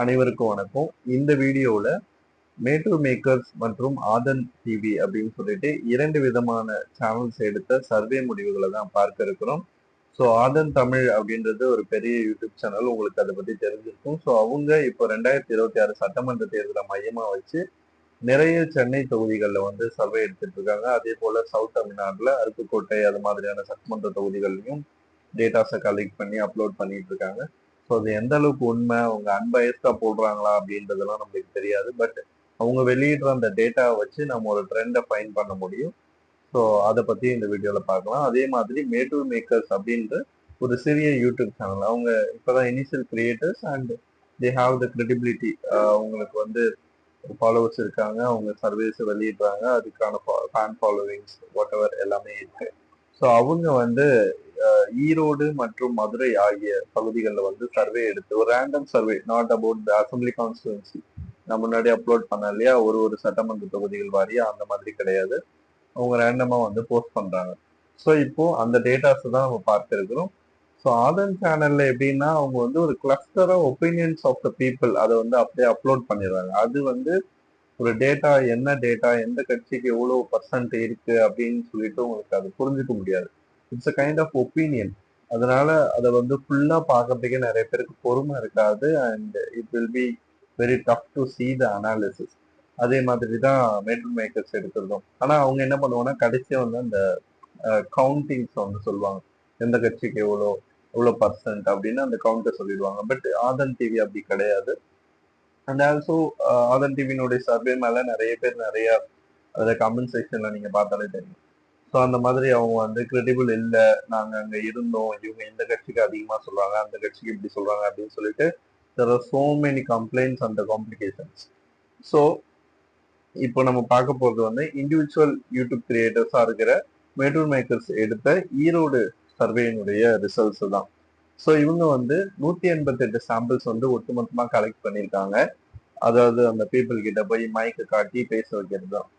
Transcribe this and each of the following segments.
அனைவருக்கும் வணக்கம். இந்த வீடியோவில் மேட்டூர் மேக்கர்ஸ் மற்றும் ஆதன் டிவி அப்படின்னு சொல்லிட்டு இரண்டு விதமான சேனல்ஸ் எடுத்த சர்வே முடிவுகளை தான் பார்க்க இருக்கிறோம். ஸோ ஆதன் தமிழ் அப்படின்றது ஒரு பெரிய யூடியூப் சேனல் உங்களுக்கு அதை பற்றி தெரிஞ்சிருக்கும். ஸோ அவங்க இப்போ ரெண்டாயிரத்தி இருபத்தி ஆறு சட்டமன்ற தேர்தலை மையமாக வச்சு நிறைய சென்னை தொகுதிகளில் வந்து சர்வே எடுத்துட்டு இருக்காங்க. அதே போல் சவுத் தமிழ்நாட்டில் அருப்புக்கோட்டை அது மாதிரியான சட்டமன்ற தொகுதிகள்லையும் டேட்டாஸை கலெக்ட் பண்ணி அப்லோட் பண்ணிட்டு இருக்காங்க. ஸோ அது எந்த அளவுக்கு உண்மை? அவங்க அன்பயஸ்டா போடுறாங்களா அப்படின்றதெல்லாம் நம்மளுக்கு தெரியாது. பட் அவங்க வெளியிடுற அந்த டேட்டாவை வச்சு நம்ம ஒரு ட்ரெண்டை ஃபைன் பண்ண முடியும். ஸோ அதை பற்றி இந்த வீடியோவில் பார்க்கலாம். அதே மாதிரி மேட்டூர் மேக்கர்ஸ் அப்படின்ற ஒரு சிறிய யூடியூப் சேனல் அவங்க இப்போதான் initial creators and they have the credibility அவங்களுக்கு வந்து ஃபாலோவர்ஸ் இருக்காங்க. அவங்க சர்வீஸ் வெளியிடுறாங்க. அதுக்கான ஃபேன் ஃபாலோவிங்ஸ் வாட் எவர் எல்லாமே இருக்கு. ஸோ அவங்க வந்து ஈரோடு மற்றும் மதுரை ஆகிய பகுதிகளில் வந்து சர்வே எடுத்து ஒரு random survey not about the assembly constituency நான் முன்னாடி அப்லோட் பண்ண இல்லையா? ஒரு ஒரு சட்டமன்ற தொகுதிகள் வாரியா? அந்த மாதிரி கிடையாது. அவங்க ரேண்டமாக வந்து போஸ்ட் பண்ணுறாங்க ஸோ இப்போ அந்த டேட்டாஸை தான் நம்ம பார்த்துருக்குறோம். ஸோ ஆதன் சேனல்ல எப்படின்னா அவங்க வந்து ஒரு cluster of opinions of the people அதை வந்து அப்படியே அப்லோட் பண்ணிடுறாங்க. அது வந்து ஒரு டேட்டா என்ன டேட்டா எந்த கட்சிக்கு எவ்வளோ பர்சன்ட் இருக்கு அப்படின்னு சொல்லிட்டு உங்களுக்கு அது புரிஞ்சுக்க முடியாது. It's a kind of opinion அதனால அதை வந்து ஃபுல்லா பார்க்கறதுக்கே நிறைய பேருக்கு பொறுமை இருக்காது and it will be very tough to see the analysis அதே மாதிரி தான் மேட்டர் மேக்கர்ஸ் எடுக்கிறதும். ஆனா அவங்க என்ன பண்ணுவாங்கன்னா கடைசியா வந்து அந்த கவுண்டிங்ஸ் வந்து சொல்லுவாங்க. எந்த கட்சிக்கு எவ்வளோ எவ்வளோ பர்சன்ட் அப்படின்னு அந்த கவுண்டர் சொல்லிடுவாங்க. பட் ஆதன் டிவி அப்படி கிடையாது. அண்ட் ஆல்சோ ஆதன் டிவியினுடைய சர்வே மேல நிறைய பேர் நிறைய அதை கமெண்ட் செக்ஷன்ல நீங்க பார்த்தாலே தெரியும். ஸோ அந்த மாதிரி அவங்க வந்து கிரெடிபிள் இல்லை. நாங்கள் அங்கே இருந்தோம். இவங்க இந்த கட்சிக்கு அதிகமாக சொல்கிறாங்க அந்த கட்சிக்கு இப்படி சொல்கிறாங்க அப்படின்னு சொல்லிட்டு there are so many complaints and complications so இப்போ நம்ம பார்க்க போகிறது வந்து இண்டிவிஜுவல் யூடியூப் கிரியேட்டர்ஸாக இருக்கிற மேட்டூர் மேக்கர்ஸ் எடுத்த ஈரோடு சர்வேயினுடைய ரிசல்ட்ஸ் தான். ஸோ இவங்க வந்து நூற்றி எண்பத்தெட்டு சாம்பிள்ஸ் வந்து ஒட்டுமொத்தமாக கலெக்ட் பண்ணியிருக்காங்க. அதாவது அந்த பீப்புள் கிட்ட போய் மைக்கை காட்டி பேச வைக்கிறது தான்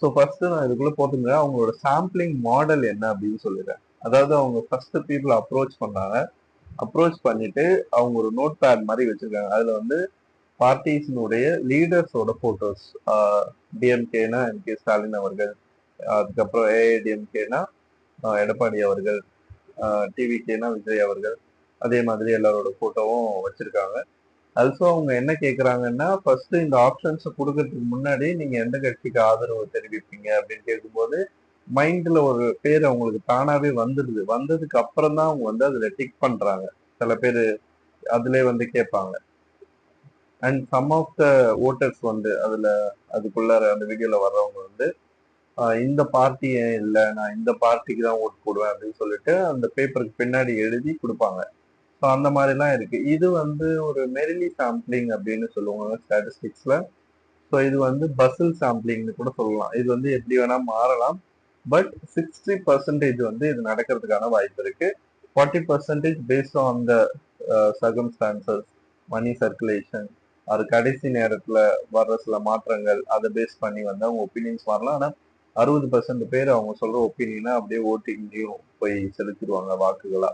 ஸோ ஃபர்ஸ்ட் நான் இதுக்குள்ள போட்டுங்க அவங்களோட சாம்பிளிங் மாடல் என்ன அப்படின்னு சொல்லிடுறேன். அதாவது அவங்க ஃபர்ஸ்ட் பீப்புள் அப்ரோச் பண்ணாங்க. அப்ரோச் பண்ணிட்டு அவங்க ஒரு நோட் பேட் மாதிரி வச்சிருக்காங்க. அதுல வந்து பார்ட்டிஸினுடைய லீடர்ஸோட போட்டோஸ் டிஎம்கேனா எம் கே ஸ்டாலின் அவர்கள். அதுக்கப்புறம் ஏஐடிஎம்கேனா எடப்பாடி அவர்கள். டிவிகேனா விஜய் அவர்கள். அதே மாதிரி எல்லாரோட போட்டோவும் வச்சிருக்காங்க. ஆல்சோ அவங்க என்ன கேக்குறாங்கன்னா ஃபர்ஸ்ட் இந்த ஆப்ஷன்ஸ் கொடுக்கறதுக்கு முன்னாடி நீங்க எந்த கட்சிக்கு ஆதரவு தெரிவிப்பீங்க அப்படின்னு கேட்கும்போது மைண்ட்ல ஒரு பேர் அவங்களுக்கு தானாவே வந்துடுது. வந்ததுக்கு அப்புறம் தான் அவங்க வந்து அதுல டிக் பண்றாங்க. சில பேர் அதுலேயே வந்து கேட்பாங்க and some of the voters வந்து அதுல அதுக்குள்ளார அந்த வீடியோல வர்றவங்க வந்து இந்த பார்ட்டி ஏன் இல்லை? நான் இந்த பார்ட்டிக்கு தான் ஓட் போடுவேன் அப்படின்னு சொல்லிட்டு அந்த பேப்பருக்கு பின்னாடி எழுதி கொடுப்பாங்க. ஸோ அந்த மாதிரிலாம் இருக்கு. இது வந்து ஒரு மெரிலி சாம்பிளிங் அப்படின்னு சொல்லுவாங்க ஸ்டாட்டிஸ்டிக்ஸ்ல ஸோ இது வந்து பசில் சாம்பிளிங்னு கூட சொல்லலாம். இது வந்து எப்படி வேணா மாறலாம். பட் சிக்ஸ்டி பர்சன்டேஜ் வந்து இது நடக்கிறதுக்கான வாய்ப்பு இருக்கு. Forty percentage based on the circumstances money circulation அது கடைசி நேரத்தில் வர்ற சில மாற்றங்கள் அதை பேஸ் பண்ணி வந்து அவங்க ஒப்பீனியன்ஸ் மாறலாம். ஆனால் அறுபது பர்சன்ட் பேர் அவங்க சொல்ற ஒப்பீனியனை அப்படியே ஓட்டிங்லையும் போய் செலுத்திடுவாங்க வாக்குகளா.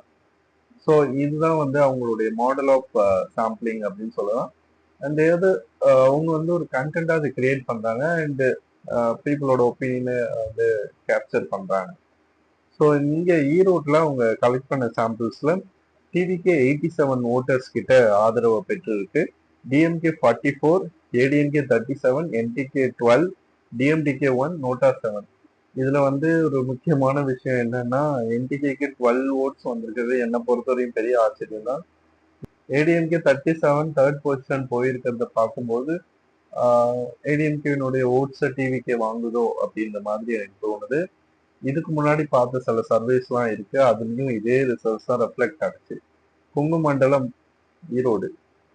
ஸோ இதுதான் வந்து அவங்களுடைய மாடல் ஆஃப் சாம்பிளிங் அப்படின்னு சொல்லலாம். அண்ட் ஏதாவது uh, அவங்க வந்து ஒரு கண்டென்ட்டாக அதை கிரியேட் பண்ணுறாங்க அண்டு பீப்புளோட ஒப்பீனியனை வந்து கேப்சர் பண்ணுறாங்க ஸோ இங்கே ஈரோட்டில் அவங்க கலெக்ட் பண்ண சாம்பிள்ஸில் டிவிகே எயிட்டி செவன் ஓட்டர்ஸ் கிட்ட ஆதரவை பெற்றிருக்கு. DMK forty four ADMK thirty seven NTK twelve DMDK one NOTA seven இதுல வந்து ஒரு முக்கியமான விஷயம் என்னன்னா என்டிகேக்கு டுவெல் ஓட்ஸ் வந்திருக்கிறது என்னை பொறுத்தவரையும் பெரிய ஆச்சரியம் தான். ADMK thirty seven third position போயிருக்கிறத பார்க்கும்போது ஏடிஎம்கேனுடைய ஓட்ஸை டிவிக்கே வாங்குதோ அப்படின்ற மாதிரி எனக்கு தோணுது. இதுக்கு முன்னாடி பார்த்த சில சர்வேஸ்லாம் இருக்கு. அதுலேயும் இதே ரிசல்ட்ஸ் தான் ரெஃப்ளெக்ட் ஆச்சு. கொங்கு மண்டலம் ஈரோடு.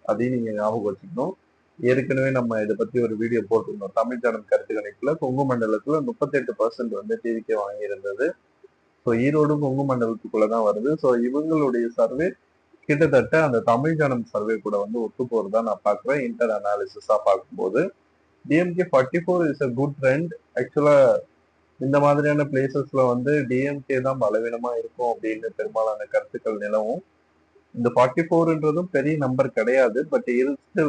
அதையும் நீங்கள் ஞாபகம் வச்சுக்கணும். ஏற்கனவே நம்ம இதை பத்தி ஒரு வீடியோ போட்டிருந்தோம். தமிழ் ஜனம் கருத்து கணிப்புல கொங்கு மண்டலத்துல முப்பத்தெட்டு பர்சன்ட் வந்து டிவிக்கே வாங்கியிருந்தது. ஸோ ஈரோடும் கொங்கு மண்டலத்துக்குள்ள தான் வருது. ஸோ இவங்களுடைய சர்வே கிட்டத்தட்ட அந்த தமிழ் ஜனம் சர்வே கூட வந்து ஒத்து போறதா நான் பார்க்குறேன். இன்டர் அனாலிசிஸா பார்க்கும்போது. DMK forty four is a good trend ஆக்சுவலா இந்த மாதிரியான பிளேசஸ்ல வந்து டிஎம்கே தான் பலவீனமா இருக்கும் அப்படின்னு பெரும்பாலான கருத்துக்கள் நிலவும். இந்த ஃபார்ட்டி ஃபோர்ன்றதும் பெரிய நம்பர் கிடையாது. பட் இருக்கு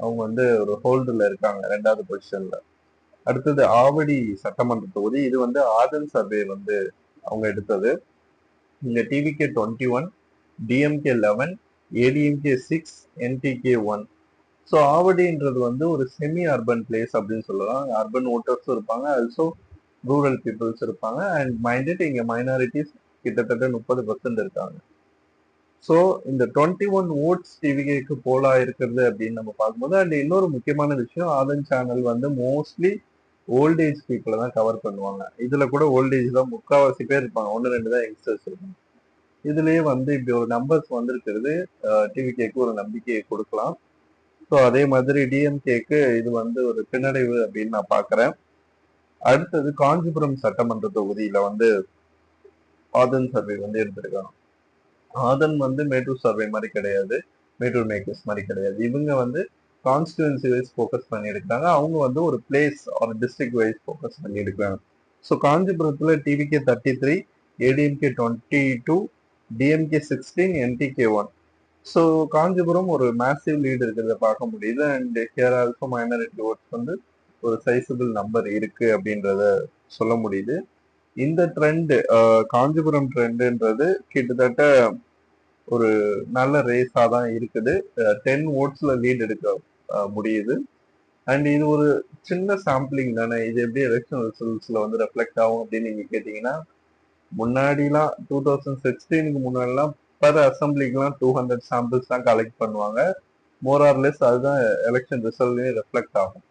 அவங்க வந்து ஒரு ஹோல்டுல இருக்காங்க ரெண்டாவது பொசிஷன்ல அடுத்தது ஆவடி சட்டமன்ற தொகுதி இது வந்து ஆதன் சர்வே வந்து அவங்க எடுத்தது. இங்க TVK twenty one DMK eleven ADMK six NTK one so ஆவடின்றது வந்து ஒரு செமி அர்பன் பிளேஸ் அப்படின்னு சொல்லலாம். அர்பன் ஓட்டர்ஸும் இருப்பாங்க ஆல்சோ ரூரல் பீப்புள்ஸ் இருப்பாங்க. அண்ட் மைண்டட் இங்கே மைனாரிட்டிஸ் கிட்டத்தட்ட முப்பது பர்சன்ட் இருக்காங்க. ஸோ இந்த டுவெண்ட்டி ஒன் ஓட்ஸ் டிவிக்கு போலா இருக்கிறது அப்படின்னு நம்ம பார்க்கும்போது அண்ட் இன்னொரு முக்கியமான விஷயம் ஆதன் சேனல் வந்து மோஸ்ட்லி ஓல்டேஜ் பீப்புளை தான் கவர் பண்ணுவாங்க. இதுல கூட ஓல்டேஜ் தான் முக்கால்வாசி பேர் இருப்பாங்க. ஒன்று ரெண்டு தான் யங்ஸ்டர்ஸ் இருப்பாங்க. இதுலயே வந்து இப்படி ஒரு நம்பர்ஸ் வந்திருக்கிறது டிவிகேக்கு ஒரு நம்பிக்கையை கொடுக்கலாம். ஸோ அதே மாதிரி டிஎம்கேக்கு இது வந்து ஒரு பின்னடைவு அப்படின்னு நான் பார்க்குறேன். அடுத்தது காஞ்சிபுரம் சட்டமன்ற தொகுதியில வந்து ஆதன் சர்வே வந்து எடுத்திருக்காங்க. ஆதன் வந்து மேட்டூர் சர்வே மாதிரி கிடையாது மேட்டூர் மேக்கர்ஸ் மாதிரி கிடையாது. இவங்க வந்து கான்ஸ்டுவன்சி வைஸ் ஃபோக்கஸ் பண்ணி எடுக்கிறாங்க. அவங்க வந்து ஒரு பிளேஸ் ஒரு டிஸ்ட்ரிக்ட் வைஸ் ஃபோக்கஸ் பண்ணி எடுக்கிறாங்க. ஸோ காஞ்சிபுரத்தில் TVK thirty three ADMK twenty two DMK sixteen NTK one so Kanchipuram ஒரு மேசிவ் லீடு இருக்கிறத பார்க்க முடியுது. And here also minority votes வந்து ஒரு சைசபிள் நம்பர் இருக்கு அப்படின்றத சொல்ல முடியுது. இந்த ட்ரெண்டு காஞ்சிபுரம் ட்ரெண்டுன்றது கிட்டத்தட்ட ஒரு நல்ல ரேஸாக தான் இருக்குது. டென் ஓட்ஸில் லீட் எடுக்க முடியுது. அண்ட் இது ஒரு சின்ன சாம்பிளிங் தானே. இது எப்படி எலெக்ஷன் ரிசல்ட்ஸில் வந்து ரெஃப்ளெக்ட் ஆகும் அப்படின்னு நீங்கள் கேட்டிங்கன்னா முன்னாடிலாம் டூ தௌசண்ட் சிக்ஸ்டீனுக்கு முன்னாடிலாம் பர் அசம்பிளிக்கெலாம் டூ ஹண்ட்ரட் சாம்பிள்ஸ் தான் கலெக்ட் பண்ணுவாங்க. மோர் ஆர்லெஸ் அதுதான் எலெக்ஷன் ரிசல்ட்லேயும் ரெஃப்ளெக்ட் ஆகும்.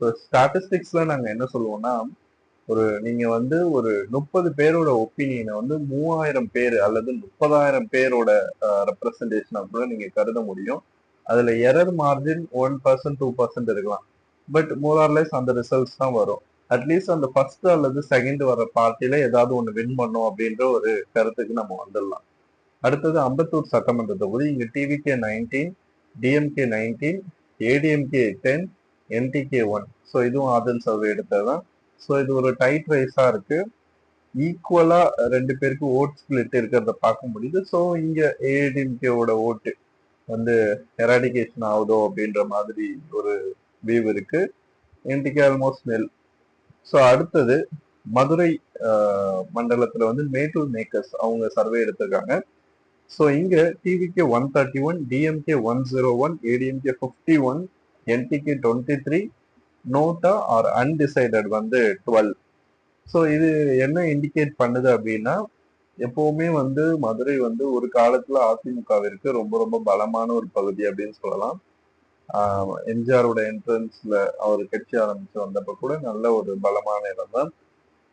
ஸோ ஸ்டாட்டிஸ்டிக்ஸில் நாங்கள் என்ன சொல்லுவோம்னா ஒரு நீங்க வந்து ஒரு முப்பது பேரோட ஒப்பீனியனை வந்து மூவாயிரம் பேர் அல்லது முப்பதாயிரம் பேரோட ரெப்ரசன்டேஷனா கூட நீங்க கருத முடியும். அதுல error margin one percent two percent இருக்கலாம். பட் மோரார்லெஸ் அந்த ரிசல்ட்ஸ் தான் வரும். அட்லீஸ்ட் அந்த ஃபர்ஸ்ட் அல்லது செகண்ட் வர பார்ட்டியில ஏதாவது ஒன்று வின் பண்ணும் அப்படின்ற ஒரு கருத்துக்கு நம்ம வந்துடலாம். அடுத்தது அம்பத்தூர் சட்டமன்ற தொகுதி. இங்க TVK nineteen DMK nineteen ADMK ten NTK one so இதுவும் ஆதன் சர்வே எடுத்தது தான் ஸோ இது ஒரு டைட் ரைஸா இருக்கு. ஈக்குவலா ரெண்டு பேருக்கு ஓட் ஸ்பிளிட் இருக்கிறத பார்க்க முடியுது. ஸோ இங்க ஏடிஎம்கேவோட ஓட்டு வந்து எராடிகேஷன் ஆகுதோ அப்படின்ற மாதிரி ஒரு வியூ இருக்கு. என்டிகே ஆல்மோஸ்ட் நெல் ஸோ அடுத்தது மதுரை மண்டலத்தில் வந்து மேட்டூர் மேக்கர்ஸ் அவங்க சர்வே எடுத்திருக்காங்க. ஸோ இங்கே TVK one thirty one DMK one zero one ADMK fifty one NTK twenty three NOTA or undecided வந்து டுவெல் ஸோ இது என்ன இண்டிகேட் பண்ணுது அப்படின்னா எப்பவுமே வந்து மதுரை வந்து ஒரு காலத்துல அதிமுகவிற்கு ரொம்ப ரொம்ப பலமான ஒரு பகுதி அப்படின்னு சொல்லலாம். எம்ஜிஆரோட என்ட்ரன்ஸ்ல அவர் கட்சி ஆரம்பிச்சு வந்தப்ப கூட நல்ல ஒரு பலமான இடம் தான்.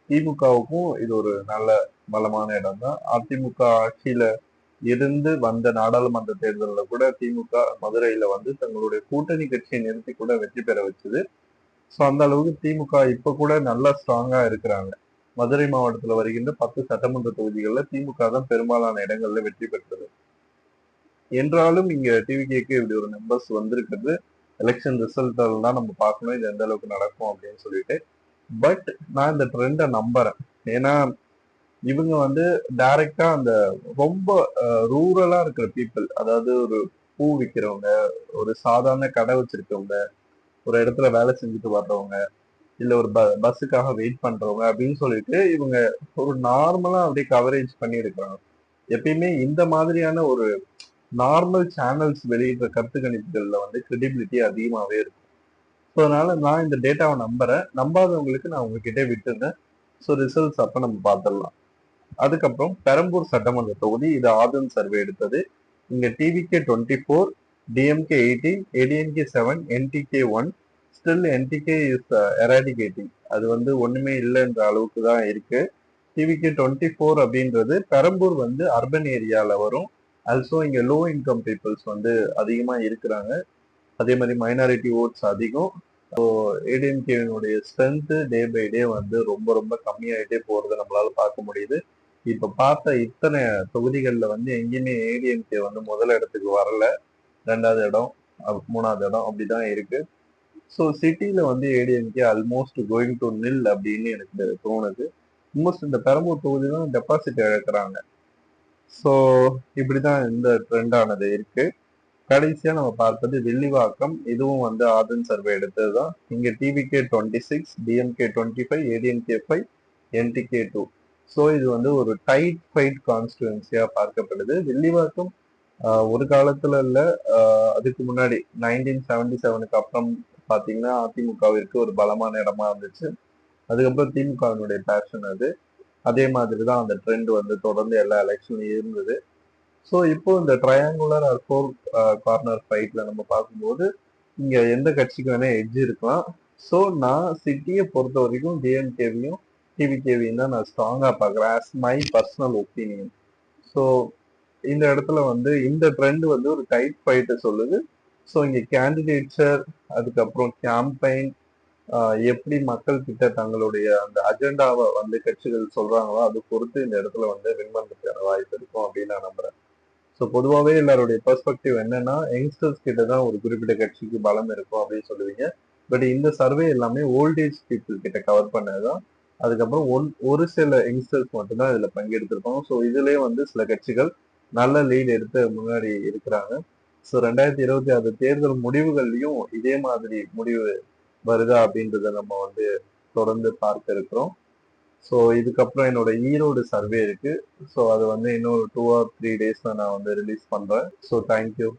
திமுகவுக்கும் இது ஒரு நல்ல பலமான இடம் தான். அதிமுக ஆட்சியில இருந்து வந்த நாடாளுமன்ற தேர்தலில் கூட திமுக மதுரையில வந்து தங்களுடைய கூட்டணி கட்சியை நிறுத்தி கூட வெற்றி பெற வச்சது. ஸோ அந்த அளவுக்கு திமுக இப்ப கூட நல்லா ஸ்ட்ராங்கா இருக்கிறாங்க. மதுரை மாவட்டத்துல வருகின்ற பத்து சட்டமன்ற தொகுதிகளில் திமுக தான் பெரும்பாலான இடங்கள்ல வெற்றி பெற்றது. என்றாலும் இங்க டிவிகேக்கு இப்படி ஒரு மெம்பர்ஸ் வந்திருக்கிறது. எலெக்ஷன் ரிசல்ட்டில் தான் நம்ம பார்க்கணும். இது எந்த அளவுக்கு நடக்கும் அப்படின்னு சொல்லிட்டு. பட் நான் இந்த ட்ரெண்டை நம்புறேன். ஏன்னா இவங்க வந்து டைரக்டா அந்த ரொம்ப ரூரலா இருக்கிற பீப்புள் அதாவது ஒரு பூ விற்கிறவங்க ஒரு சாதாரண கடை வச்சிருக்கவங்க ஒரு இடத்துல வேலை செஞ்சுட்டு வர்றவங்க இல்ல ஒரு ப பஸ்ஸுக்காக வெயிட் பண்றவங்க அப்படின்னு சொல்லிட்டு இவங்க ஒரு நார்மலா அப்படியே கவரேஜ் பண்ணியிருக்கிறாங்க எப்பயுமே இந்த மாதிரியான ஒரு நார்மல் சேனல்ஸ் வெளியிடுற கருத்து கணிப்புகள்ல வந்து கிரெடிபிலிட்டி அதிகமாவே இருக்கும். ஸோ அதனால நான் இந்த டேட்டாவை நம்புறேன். நம்பாதவங்களுக்கு நான் உங்ககிட்ட விட்டுருந்தேன் ஸோ ரிசல்ட்ஸ் அப்ப நம்ம பார்த்துடலாம். அதுக்கப்புறம் பெரம்பூர் சட்டமன்ற தொகுதி இது ஆதன் சர்வே எடுத்தது. இங்க TVK twenty four DMK eighteen ADMK seven NTK one still NTK is eradicating அது வந்து ஒன்றுமே இல்லைன்ற அளவுக்கு தான் இருக்கு டிவிகே டுவெண்ட்டி ஃபோர் அப்படின்றது பெரம்பூர் வந்து அர்பன் ஏரியாவில் வரும். ஆல்சோ இங்கே லோ இன்கம் பீப்புள்ஸ் வந்து அதிகமாக இருக்கிறாங்க. அதே மாதிரி மைனாரிட்டி ஓட்ஸ் அதிகம். ஸோ ஏடிஎம்கேவினுடைய ஸ்ட்ரென்த்து டே பை டே வந்து ரொம்ப ரொம்ப கம்மியாயிட்டே போகிறத நம்மளால் பார்க்க முடியுது. இப்போ பார்த்த இத்தனை தொகுதிகளில் வந்து எங்கேயுமே ஏடிஎம்கே வந்து முதல் இடத்துக்கு வரல. ரெண்டாவது இடம் மூணாவது இடம் அப்படிதான் இருக்கு. ஸோ சிட்டியில் வந்து ஏடிஎம்கே ஆல்மோஸ்ட் கோயிங் டு நில் அப்படின்னு எனக்கு தோணுது. ஆல்மோஸ்ட் இந்த பெரம்பூர் தொகுதி தான் டெபாசிட் இழக்கிறாங்க. ஸோ இப்படிதான் இந்த ட்ரெண்டானது இருக்குது இருக்கு. கடைசியா நம்ம பார்ப்பது வில்லிவாக்கம். இதுவும் வந்து ஆதன் சர்வே எடுத்தது தான் இங்க TVK twenty six DMK twenty five ADMK five NTK two so இது வந்து ஒரு டைட் ஃபைட் கான்ஸ்டுவன்சியா பார்க்கப்படுது. வில்லிவாக்கம் ஒரு காலத்துல இல்ல அதுக்கு முன்னாடி நைன்டீன் செவன்டி செவனுக்கு அப்புறம் பாத்தீங்கன்னா அதிமுகவிற்கு ஒரு பலமான இடமா இருந்துச்சு. அதுக்கப்புறம் திமுகவினுடைய பேஷன் அது. அதே மாதிரி தான் அந்த ட்ரெண்ட் வந்து தொடர்ந்து எல்லா எலெக்ஷன்லயும் இருந்தது. ஸோ இப்போ இந்த ட்ரையாங்குலர் ஆர் ஃபோர் கார்னர் ஃபைட்ல நம்ம பார்க்கும்போது இங்க எந்த கட்சிக்கு வேணா எட்ஜ் இருக்கலாம். ஸோ நான் சிட்டியை பொறுத்த வரைக்கும் டிஎம்கேவியும் டிவிகேவியும் தான் நான் ஸ்ட்ராங்கா பார்க்குறேன். As my personal opinion so இந்த இடத்துல வந்து இந்த ட்ரெண்ட் வந்து ஒரு டைட் ஃபைட்டை சொல்லுது. ஸோ இங்க கேண்டிடேட்ஸர் அதுக்கப்புறம் கேம்பெயின் எப்படி மக்கள் கிட்ட தங்களுடைய அந்த அஜெண்டாவை வந்து கட்சிகள் சொல்றாங்களோ அது பொறுத்து இந்த இடத்துல வந்து வின் பண்ணுறதுக்கான வாய்ப்பு இருக்கும் அப்படின்னு நான் நம்புறேன். ஸோ பொதுவாகவே எல்லாருடைய பெர்ஸ்பெக்டிவ் என்னன்னா யங்ஸ்டர்ஸ் கிட்ட தான் ஒரு குறிப்பிட்ட கட்சிக்கு பலம் இருக்கும் அப்படின்னு சொல்லுவீங்க. பட் இந்த சர்வே எல்லாமே ஓல்டேஜ் பீப்புள் கிட்ட கவர் பண்ணதுதான். அதுக்கப்புறம் ஒன் ஒரு சில யங்ஸ்டர்ஸ் மட்டும்தான் இதுல பங்கெடுத்திருப்பாங்க. ஸோ இதுலயே வந்து சில கட்சிகள் நல்ல லீட் எடுத்து முன்னாடி இருக்கிறாங்க. ஸோ ரெண்டாயிரத்தி இருபத்தி ஆறு தேர்தல் முடிவுகள்லையும் இதே மாதிரி முடிவு வருதா அப்படின்றத நம்ம வந்து தொடர்ந்து பார்க்க இருக்கிறோம். ஸோ இதுக்கப்புறம் என்னோட ஈரோடு சர்வே இருக்கு. ஸோ அது வந்து இன்னும் டூ ஆர் த்ரீ டேஸ்ல நான் வந்து ரிலீஸ் பண்றேன். So thank you